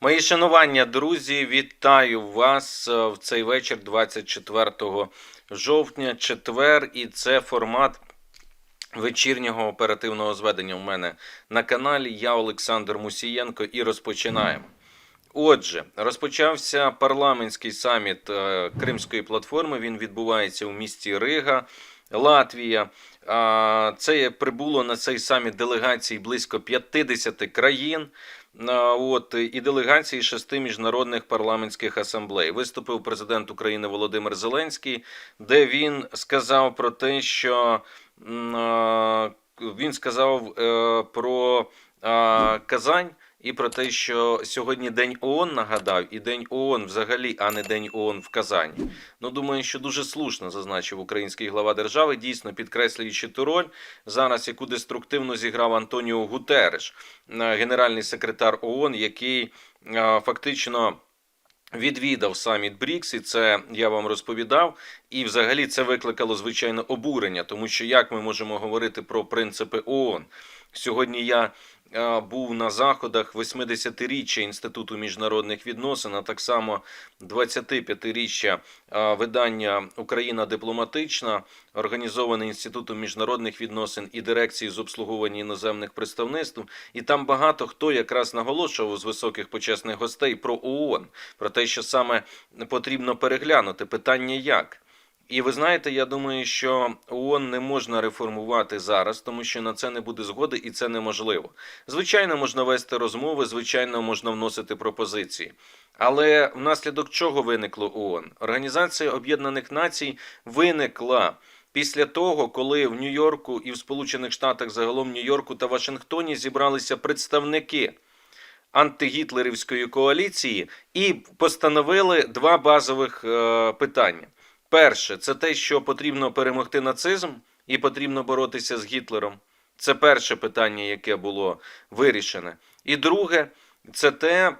Мої шанування, друзі, вітаю вас е, в цей вечір 24 жовтня, четвер, і це формат вечірнього оперативного зведення у мене на каналі. Я Олександр Мусієнко і розпочинаємо. Отже, розпочався парламентський саміт е, Кримської платформи. Він відбувається у місті Рига, Латвія. Це прибуло на цей саміт делегацій близько 50 країн. От і делегації шести міжнародних парламентських асамблей. Виступив президент України Володимир Зеленський, де він сказав про те, що він сказав е, про Казань і про те, що сьогодні День ООН нагадав, і День ООН взагалі, а не День ООН в Казані. Ну, думаю, що дуже слушно зазначив український глава держави, дійсно підкреслюючи ту роль зараз, яку деструктивно зіграв Антоніо Гутереш, е, генеральний секретар ООН, який е, фактично. Відвідав саміт БРІКС, і це я вам розповідав. І взагалі це викликало звичайно обурення, тому що як ми можемо говорити про принципи ООН? Сьогодні я е, був на заходах 80-річчя Інституту міжнародних відносин, а так само 25-річчя е, видання Україна дипломатична, організоване Інститутом міжнародних відносин і дирекції з обслуговування іноземних представництв. І там багато хто якраз наголошував з високих почесних гостей про ООН, про те, що саме потрібно переглянути питання як. І ви знаєте, я думаю, що ООН не можна реформувати зараз, тому що на це не буде згоди і це неможливо. Звичайно, можна вести розмови, звичайно, можна вносити пропозиції. Але внаслідок чого виникло ООН? Організація Об'єднаних Націй виникла після того, коли в Нью-Йорку і в Сполучених Штатах, загалом Нью-Йорку та Вашингтоні зібралися представники антигітлерівської коаліції і постановили два базових е, питання. Перше, це те, що потрібно перемогти нацизм і потрібно боротися з Гітлером. Це перше питання, яке було вирішене. І друге, це те,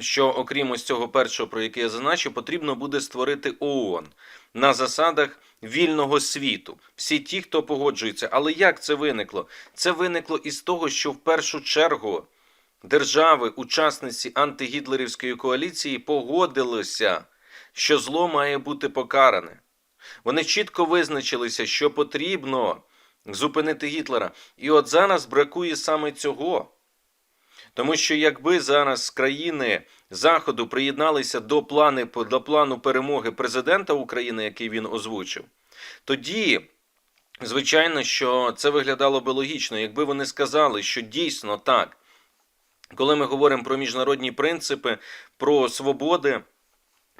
що окрім ось цього першого, про яке я зазначив, потрібно буде створити ООН на засадах вільного світу. Всі ті, хто погоджується. Але як це виникло? Це виникло із того, що в першу чергу держави, учасниці антигітлерівської коаліції, погодилися, що зло має бути покаране. Вони чітко визначилися, що потрібно зупинити Гітлера. І от зараз бракує саме цього. Тому що якби зараз країни Заходу приєдналися до, плани, до плану перемоги президента України, який він озвучив, тоді, звичайно, що це виглядало би логічно, якби вони сказали, що дійсно так, коли ми говоримо про міжнародні принципи, про свободи,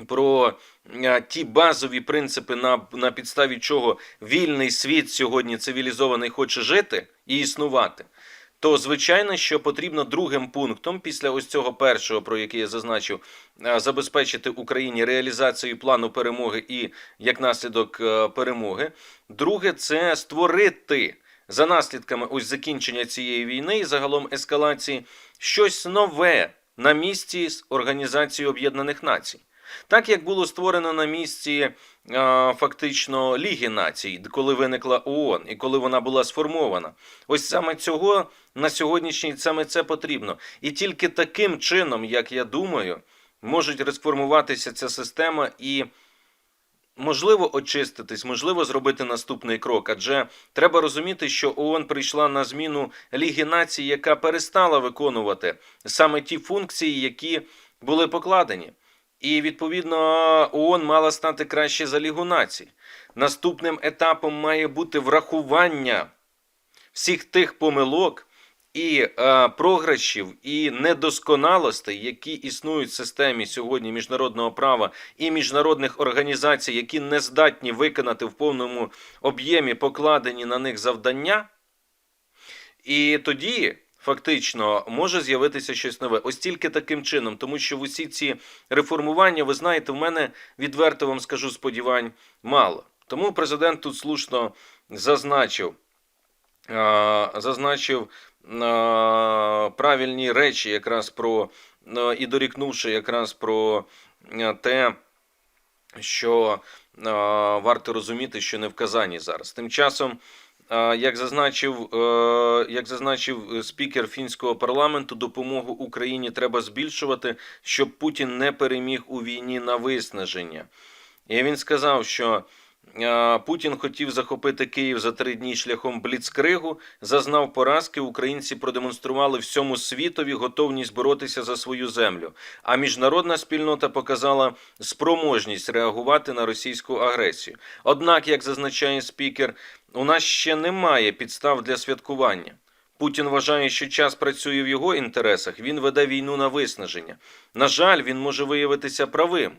про е, ті базові принципи, на, на підставі чого вільний світ сьогодні цивілізований хоче жити і існувати. То звичайно, що потрібно другим пунктом, після ось цього першого, про який я зазначив, е, забезпечити Україні реалізацію плану перемоги і як наслідок е, перемоги. Друге, це створити за наслідками ось закінчення цієї війни і загалом ескалації щось нове на місці з Організацією Об'єднаних Націй. Так як було створено на місці е, фактично Ліги Націй, коли виникла ООН і коли вона була сформована. Ось саме цього на сьогоднішній саме це потрібно. І тільки таким чином, як я думаю, можуть розформуватися ця система і. Можливо, очиститись, можливо, зробити наступний крок. Адже треба розуміти, що ООН прийшла на зміну Ліги Націй, яка перестала виконувати саме ті функції, які були покладені. І відповідно ООН мала стати краще за Лігу Націй. Наступним етапом має бути врахування всіх тих помилок і е, програшів і недосконалостей, які існують в системі сьогодні міжнародного права і міжнародних організацій, які не здатні виконати в повному об'ємі покладені на них завдання. І тоді фактично може з'явитися щось нове. Ось тільки таким чином, тому що в усі ці реформування, ви знаєте, в мене відверто вам скажу сподівань мало. Тому президент тут слушно зазначив, зазначив правильні речі, якраз про і дорікнувши якраз про те, що варто розуміти, що не в Казані зараз. Тим часом як зазначив, е, як зазначив е, спікер фінського парламенту, допомогу Україні треба збільшувати, щоб Путін не переміг у війні на виснаження. І він сказав, що Путін хотів захопити Київ за три дні шляхом бліцкригу, зазнав поразки. Українці продемонстрували всьому світові готовність боротися за свою землю. А міжнародна спільнота показала спроможність реагувати на російську агресію. Однак, як зазначає спікер, у нас ще немає підстав для святкування. Путін вважає, що час працює в його інтересах. Він веде війну на виснаження. На жаль, він може виявитися правим.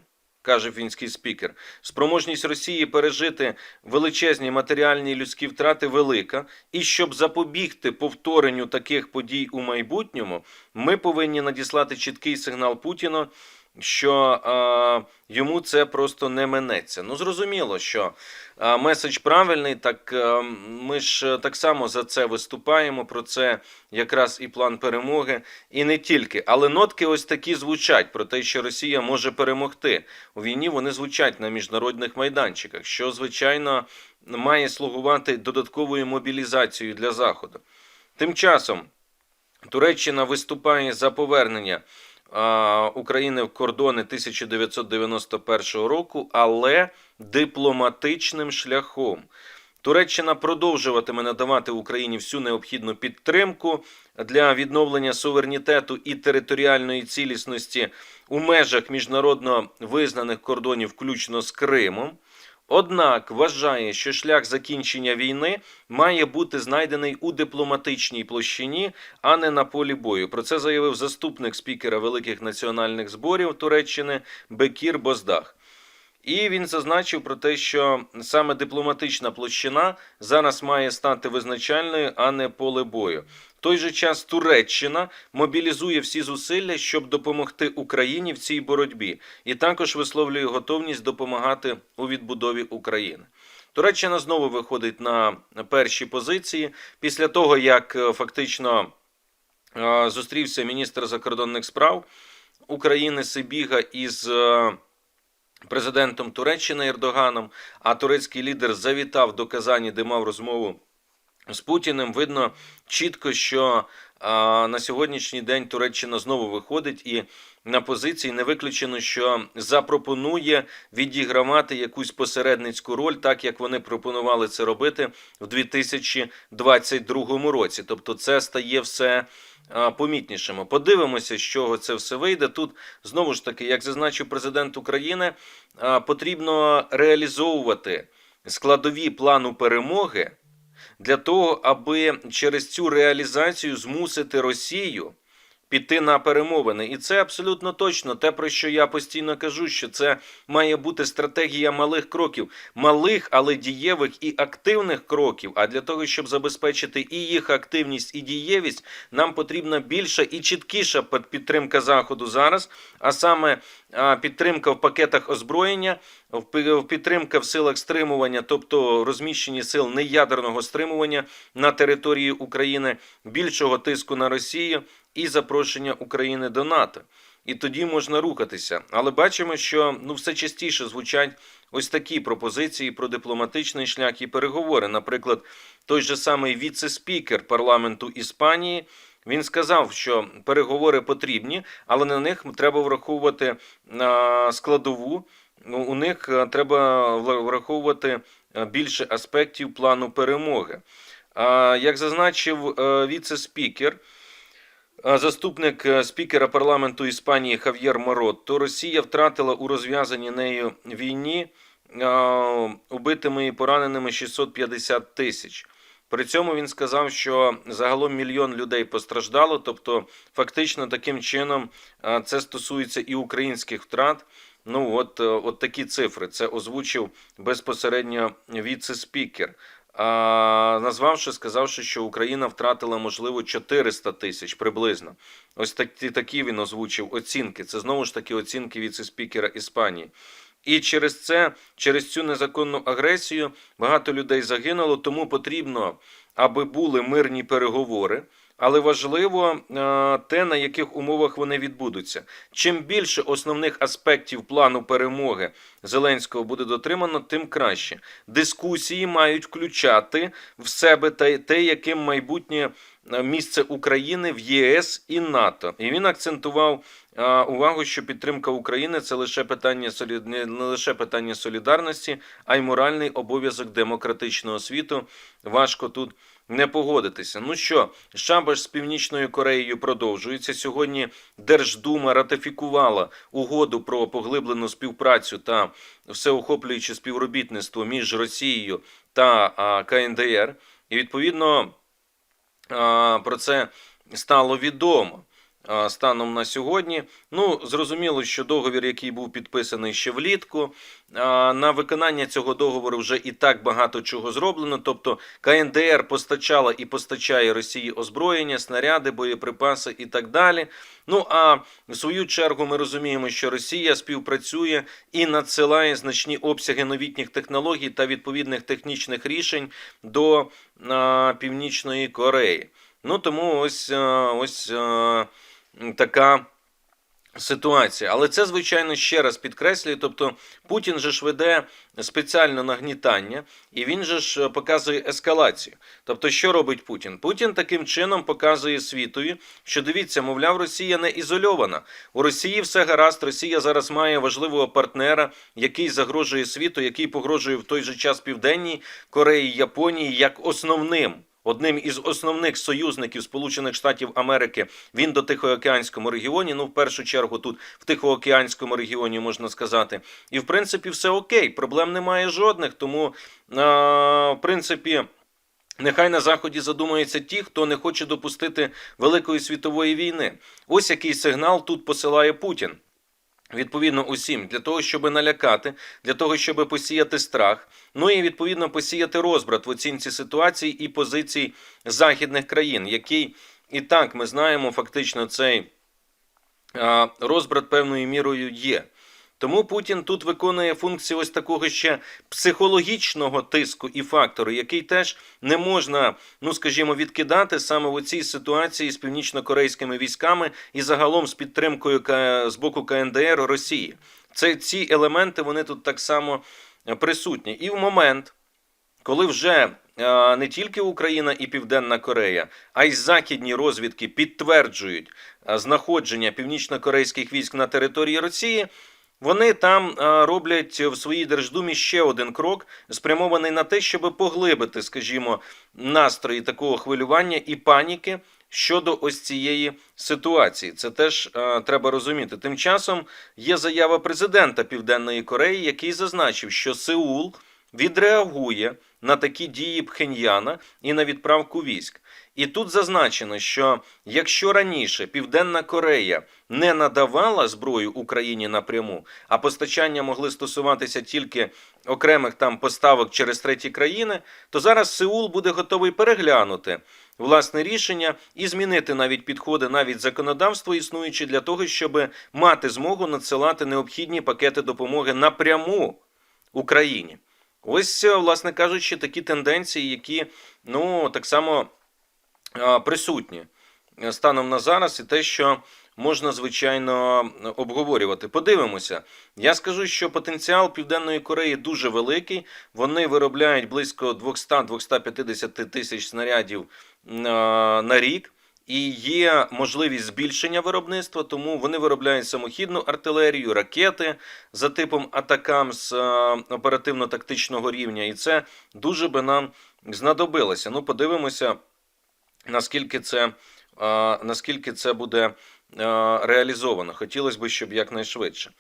Каже фінський спікер, спроможність Росії пережити величезні матеріальні і людські втрати велика, і щоб запобігти повторенню таких подій у майбутньому, ми повинні надіслати чіткий сигнал Путіну, що е, йому це просто не минеться. Ну зрозуміло, що е, меседж правильний. Так е, ми ж так само за це виступаємо. Про це якраз і план перемоги, і не тільки. Але нотки ось такі звучать про те, що Росія може перемогти у війні. Вони звучать на міжнародних майданчиках, що звичайно має слугувати додатковою мобілізацією для заходу. Тим часом Туреччина виступає за повернення. України в кордони 1991 року, але дипломатичним шляхом. Туреччина продовжуватиме надавати Україні всю необхідну підтримку для відновлення суверенітету і територіальної цілісності у межах міжнародно визнаних кордонів, включно з Кримом. Однак вважає, що шлях закінчення війни має бути знайдений у дипломатичній площині, а не на полі бою. Про це заявив заступник спікера великих національних зборів Туреччини Бекір Боздах. І він зазначив про те, що саме дипломатична площина зараз має стати визначальною, а не поле бою. В той же час Туреччина мобілізує всі зусилля, щоб допомогти Україні в цій боротьбі, і також висловлює готовність допомагати у відбудові України. Туреччина знову виходить на перші позиції після того, як е, фактично е, зустрівся міністр закордонних справ України Сибіга із. Президентом Туреччини Ердоганом, а турецький лідер завітав до Казані, де мав розмову з Путіним. Видно чітко, що на сьогоднішній день Туреччина знову виходить і на позиції не виключено, що запропонує відігравати якусь посередницьку роль, так як вони пропонували це робити в 2022 році. Тобто, це стає все а, помітнішим. Подивимося, з чого це все вийде. Тут знову ж таки, як зазначив президент України, потрібно реалізовувати складові плану перемоги для того, аби через цю реалізацію змусити Росію піти на перемовини. І це абсолютно точно те, про що я постійно кажу, що це має бути стратегія малих кроків, малих, але дієвих і активних кроків. А для того, щоб забезпечити і їх активність, і дієвість, нам потрібна більша і чіткіша під- підтримка заходу зараз, а саме підтримка в пакетах озброєння, підтримка в силах стримування, тобто розміщені сил неядерного стримування на території України, більшого тиску на Росію і запрошення України до НАТО. І тоді можна рухатися. Але бачимо, що ну все частіше звучать ось такі пропозиції про дипломатичний шлях і переговори. Наприклад, той же самий віце-спікер парламенту Іспанії. Він сказав, що переговори потрібні, але на них треба враховувати складову. Ну, у них е, треба враховувати е, більше аспектів плану перемоги. Як зазначив е, віце-спікер, Заступник спікера парламенту Іспанії Хав'єр Маротто, Росія втратила у розв'язаній нею війні убитими і пораненими 650 тисяч. При цьому він сказав, що загалом мільйон людей постраждало, тобто фактично таким чином це стосується і українських втрат. Ну от, е, от такі цифри. Це озвучив безпосередньо віце-спікер. А, назвавши, сказавши, що Україна втратила можливо 400 тисяч приблизно. Ось такі, такі він озвучив оцінки. Це знову ж таки оцінки віце-спікера Іспанії. І через це, через цю незаконну агресію, багато людей загинуло. Тому потрібно, аби були мирні переговори, але важливо е, те, на яких умовах вони відбудуться. Чим більше основних аспектів плану перемоги Зеленського буде дотримано, тим краще. Дискусії мають включати в себе те, яким майбутнє е, місце України в ЄС і НАТО. І він акцентував увагу, що підтримка України це лише питання не лише питання солідарності, а й моральний обов'язок демократичного світу. Важко тут не погодитися. Ну що, шабаш з Північною Кореєю продовжується. Сьогодні Держдума ратифікувала угоду про поглиблену співпрацю та всеохоплююче співробітництво між Росією та КНДР. І відповідно про це стало відомо. Станом на сьогодні, ну зрозуміло, що договір, який був підписаний ще влітку, на виконання цього договору вже і так багато чого зроблено. Тобто КНДР постачала і постачає Росії озброєння, снаряди, боєприпаси і так далі. Ну а в свою чергу ми розуміємо, що Росія співпрацює і надсилає значні обсяги новітніх технологій та відповідних технічних рішень до а, Північної Кореї. Ну тому ось ось така. Ситуація, але це звичайно ще раз підкреслює. Тобто Путін же ж веде спеціальне нагнітання, і він же ж показує ескалацію. Тобто, що робить Путін? Путін таким чином показує світові, що дивіться, мовляв, Росія не ізольована. У Росії все гаразд. Росія зараз має важливого партнера, який загрожує світу, який погрожує в той же час Південній Кореї, Японії як основним. Одним із основних союзників Сполучених Штатів Америки він до Тихоокеанському регіоні. Ну, в першу чергу, тут в Тихоокеанському регіоні можна сказати. І в принципі, все окей, проблем немає жодних. Тому, в принципі. Нехай на заході задумаються ті, хто не хоче допустити великої світової війни. Ось який сигнал тут посилає Путін. Відповідно, усім для того, щоб налякати, для того, щоб посіяти страх, ну і відповідно посіяти розбрат в оцінці ситуації і позицій західних країн, який і так ми знаємо, фактично цей розбрат певною мірою є. Тому Путін тут виконує функцію ось такого ще психологічного тиску і фактору, який теж не можна, ну скажімо, відкидати саме в цій ситуації з північно-корейськими військами і загалом з підтримкою з боку КНДР Росії. Це ці елементи вони тут так само е, присутні. І в момент, коли вже е, не тільки Україна і Південна Корея, а й західні розвідки підтверджують е, знаходження північно-корейських військ на території Росії. Вони там роблять в своїй держдумі ще один крок, спрямований на те, щоб поглибити, скажімо, настрої такого хвилювання і паніки щодо ось цієї ситуації. Це теж треба розуміти. Тим часом є заява президента Південної Кореї, який зазначив, що Сеул відреагує на такі дії Пхеньяна і на відправку військ. І тут зазначено, що якщо раніше Південна Корея не надавала зброю Україні напряму, а постачання могли стосуватися тільки окремих там поставок через треті країни, то зараз Сеул буде готовий переглянути власне рішення і змінити навіть підходи, навіть законодавство існуюче для того, щоб мати змогу надсилати необхідні пакети допомоги напряму Україні. Ось, власне кажучи, такі тенденції, які ну так само присутні станом на зараз, і те, що можна звичайно обговорювати. Подивимося. Я скажу, що потенціал Південної Кореї дуже великий. Вони виробляють близько 200-250 тисяч снарядів на рік. І є можливість збільшення виробництва, тому вони виробляють самохідну артилерію, ракети за типом атакам з е, оперативно-тактичного рівня, і це дуже би нам знадобилося. Ну, подивимося, наскільки це, наскільки це буде реалізовано. Хотілося б, щоб якнайшвидше.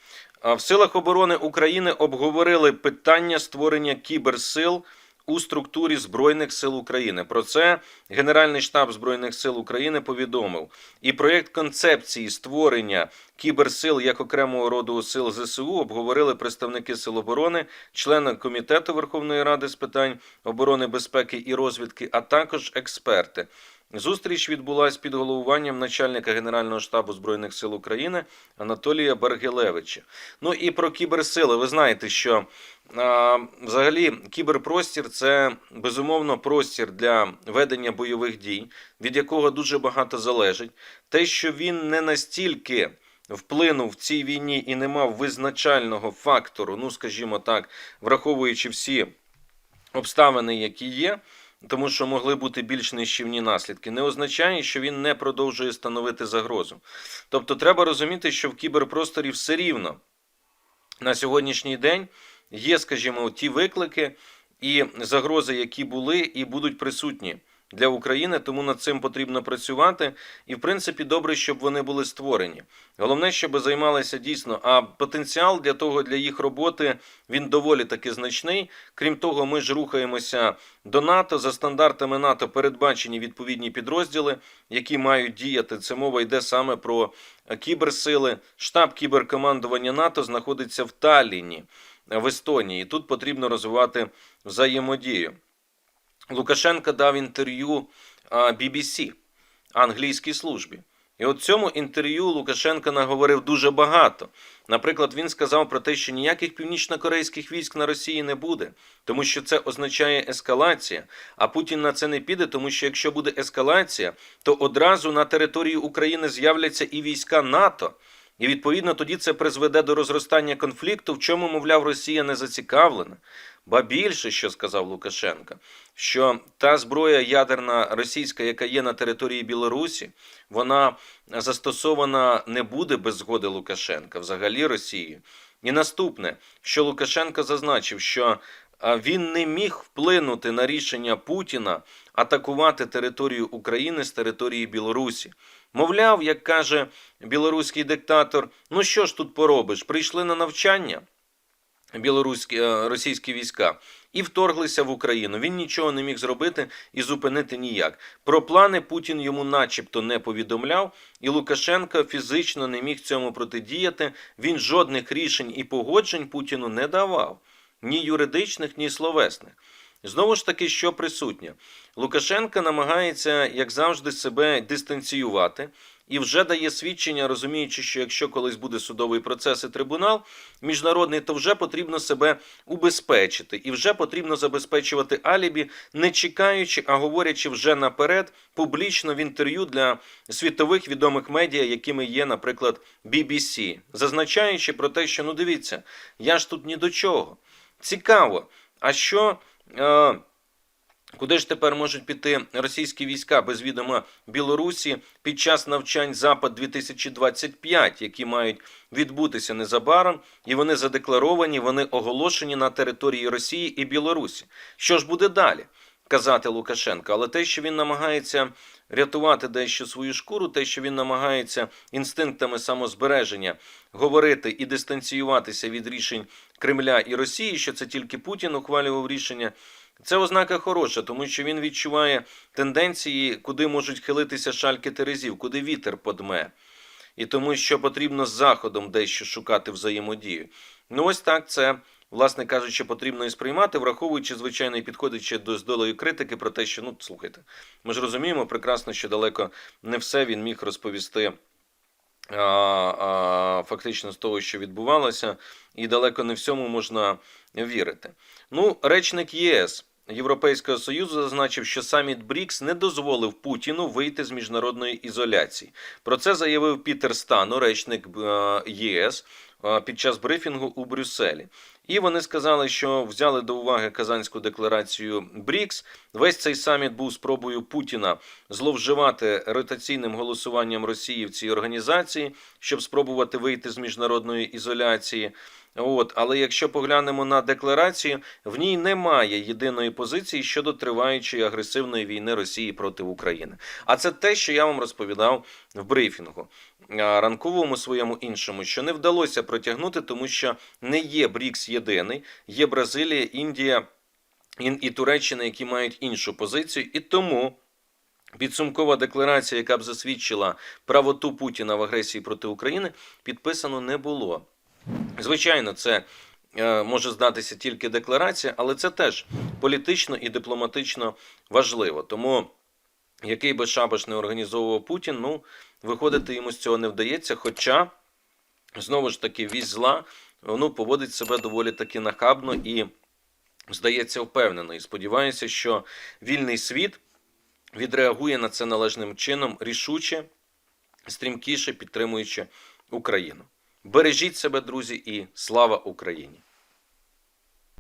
В силах оборони України обговорили питання створення кіберсил у структурі Збройних сил України. Про це Генеральний штаб Збройних сил України повідомив. І проєкт концепції створення кіберсил як окремого роду сил ЗСУ обговорили представники Сил оборони, члени комітету Верховної Ради з питань оборони, безпеки і розвідки, а також експерти. Зустріч відбулася під головуванням начальника Генерального штабу Збройних сил України Анатолія Бергелевича. Ну і про кіберсили. Ви знаєте, що взагалі кіберпростір це безумовно простір для ведення бойових дій, від якого дуже багато залежить. Те, що він не настільки вплинув в цій війні і не мав визначального фактору, ну скажімо так, враховуючи всі обставини, які є. Тому що могли бути більш нищівні наслідки, не означає, що він не продовжує становити загрозу. Тобто, треба розуміти, що в кіберпросторі все рівно на сьогоднішній день є, скажімо, ті виклики і загрози, які були і будуть присутні для України, тому над цим потрібно працювати. І, в принципі, добре, щоб вони були створені. Головне, щоб займалися дійсно. А потенціал для того, для їх роботи він доволі таки значний. Крім того, ми ж рухаємося до НАТО за стандартами НАТО. Передбачені відповідні підрозділи, які мають діяти. Це мова йде саме про кіберсили. Штаб кіберкомандування НАТО знаходиться в Талліні, в Естонії. Тут потрібно розвивати взаємодію. Лукашенко дав інтерв'ю BBC англійській службі. І от цьому інтерв'ю Лукашенко наговорив дуже багато. Наприклад, він сказав про те, що ніяких північно-корейських військ на Росії не буде, тому що це означає ескалація. А Путін на це не піде, тому що якщо буде ескалація, то одразу на території України з'являться і війська НАТО. І відповідно тоді це призведе до розростання конфлікту, в чому, мовляв, Росія не зацікавлена. Ба більше, що сказав Лукашенко, що та зброя ядерна російська, яка є на території Білорусі, вона застосована не буде без згоди Лукашенка, взагалі Росії. І наступне, що Лукашенко зазначив, що він не міг вплинути на рішення Путіна атакувати територію України з території Білорусі. Мовляв, як каже білоруський диктатор, ну що ж тут поробиш? Прийшли на навчання білоруські російські війська і вторглися в Україну. Він нічого не міг зробити і зупинити ніяк. Про плани Путін йому, начебто, не повідомляв, і Лукашенко фізично не міг цьому протидіяти. Він жодних рішень і погоджень Путіну не давав, ні юридичних, ні словесних. Знову ж таки, що присутнє, Лукашенко намагається, як завжди, себе дистанціювати і вже дає свідчення, розуміючи, що якщо колись буде судовий процес і трибунал міжнародний, то вже потрібно себе убезпечити, і вже потрібно забезпечувати алібі, не чекаючи, а говорячи вже наперед публічно в інтерв'ю для світових відомих медіа, якими є, наприклад, BBC, зазначаючи про те, що ну дивіться, я ж тут ні до чого. Цікаво, а що. Е, Куди ж тепер можуть піти російські війська без відома Білорусі під час навчань Запад 2025 які мають відбутися незабаром, і вони задекларовані, вони оголошені на території Росії і Білорусі. Що ж буде далі? Казати Лукашенко, але те, що він намагається рятувати дещо свою шкуру, те, що він намагається інстинктами самозбереження говорити і дистанціюватися від рішень Кремля і Росії, що це тільки Путін ухвалював рішення. Це ознака хороша, тому що він відчуває тенденції, куди можуть хилитися шальки терезів, куди вітер подме. І тому, що потрібно з заходом дещо шукати взаємодію. Ну, ось так це, власне кажучи, потрібно і сприймати, враховуючи, звичайно, і підходячи до здолої критики про те, що, ну, слухайте, ми ж розуміємо прекрасно, що далеко не все він міг розповісти. Фактично з того, що відбувалося, і далеко не всьому можна вірити. Ну, речник ЄС Європейського союзу зазначив, що саміт Брікс не дозволив Путіну вийти з міжнародної ізоляції. Про це заявив Пітер Стану, речник ЄС, під час брифінгу у Брюсселі. І вони сказали, що взяли до уваги Казанську декларацію Брікс. Весь цей саміт був спробою Путіна зловживати ротаційним голосуванням Росії в цій організації, щоб спробувати вийти з міжнародної ізоляції. От, але якщо поглянемо на декларацію, в ній немає єдиної позиції щодо триваючої агресивної війни Росії проти України. А це те, що я вам розповідав в брифінгу ранковому своєму іншому, що не вдалося протягнути, тому що не є Брікс єдиний, є Бразилія, Індія і Туреччина, які мають іншу позицію, і тому. Підсумкова декларація, яка б засвідчила правоту Путіна в агресії проти України, підписано не було. Звичайно, це е, може здатися тільки декларація, але це теж політично і дипломатично важливо. Тому який би шабаш не організовував Путін, ну, виходити йому з цього не вдається. Хоча, знову ж таки, вісь зла ну, поводить себе доволі таки нахабно і, здається, впевнено. І сподіваюся, що вільний світ відреагує на це належним чином рішуче, стрімкіше підтримуючи Україну. Бережіть себе, друзі, і слава Україні!